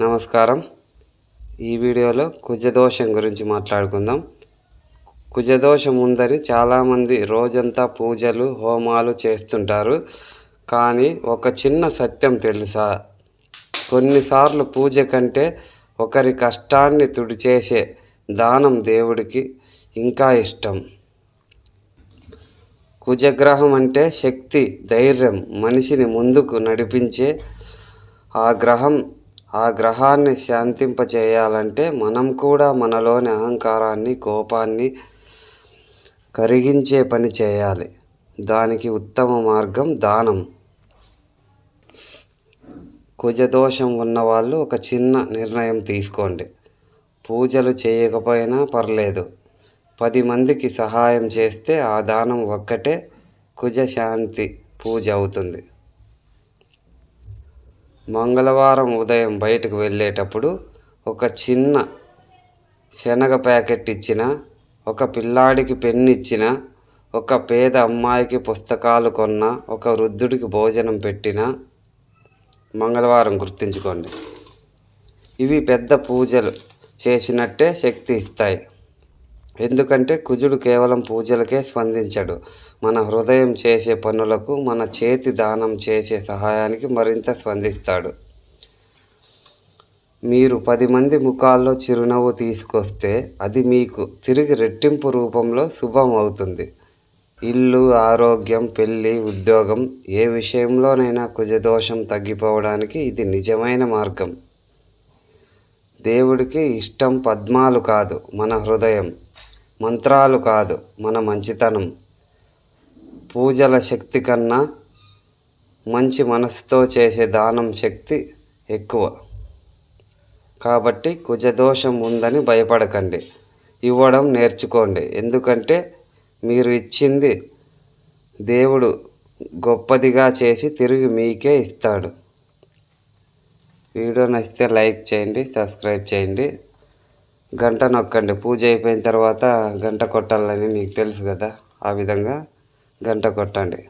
నమస్కారం. ఈ వీడియోలో కుజదోషం గురించి మాట్లాడుకుందాం. కుజదోషం ఉందని చాలామంది రోజంతా పూజలు హోమాలు చేస్తుంటారు. కానీ ఒక చిన్న సత్యం తెలుసా? కొన్నిసార్లు పూజ కంటే ఒకరి కష్టాన్ని తుడిచేసే దానం దేవుడికి ఇంకా ఇష్టం. కుజగ్రహం అంటే శక్తి ధైర్యం మనిషిని ముందుకు నడిపించే ఆ గ్రహం ఆ గ్రహాన్ని శాంతింపచేయాలంటే మనం కూడా మనలోని అహంకారాన్ని కోపాన్ని కరిగించే పని చేయాలి. దానికి ఉత్తమ మార్గం దానం. కుజదోషం ఉన్నవాళ్ళు ఒక చిన్న నిర్ణయం తీసుకోండి. పూజలు చేయకపోయినా పర్లేదు. పది మందికి సహాయం చేస్తే ఆ దానం ఒక్కటే కుజశాంతి పూజ అవుతుంది. మంగళవారం ఉదయం బయటకు వెళ్ళేటప్పుడు ఒక చిన్న శనగ ప్యాకెట్ ఇచ్చిన ఒక పిల్లాడికి పెన్ను ఇచ్చిన ఒక పేద అమ్మాయికి పుస్తకాలు కొన్న ఒక వృద్ధుడికి భోజనం పెట్టిన మంగళవారం గుర్తుంచుకోండి. ఇవి పెద్ద పూజలు చేసినట్టే శక్తి ఇస్తాయి. ఎందుకంటే కుజుడు కేవలం పూజలకే స్పందించడు. మన హృదయం చేసే పనులకు మన చేతి దానం చేసే సహాయానికి మరింత స్పందిస్తాడు. మీరు పది మంది ముఖాల్లో చిరునవ్వు తీసుకొస్తే అది మీకు తిరిగి రెట్టింపు రూపంలో శుభం అవుతుంది. ఇల్లు ఆరోగ్యం పెళ్ళి ఉద్యోగం ఏ విషయంలోనైనా కుజదోషం తగ్గిపోవడానికి ఇది నిజమైన మార్గం. దేవుడికి ఇష్టం పద్మాలు కాదు మన హృదయం. మంత్రాలు కాదు మన మంచితనం. పూజల శక్తి కన్నా మంచి మనసుతో చేసే దానం శక్తి ఎక్కువ. కాబట్టి కుజదోషం ఉందని భయపడకండి. ఇవ్వడం నేర్చుకోండి. ఎందుకంటే మీరు ఇచ్చింది దేవుడు గొప్పదిగా చేసి తిరిగి మీకే ఇస్తాడు. వీడియో నచ్చితే లైక్ చేయండి సబ్స్క్రైబ్ చేయండి. గంట నొక్కండి. పూజ అయిపోయిన తర్వాత గంట కొట్టాలని మీకు తెలుసు కదా. ఆ విధంగా గంట కొట్టండి.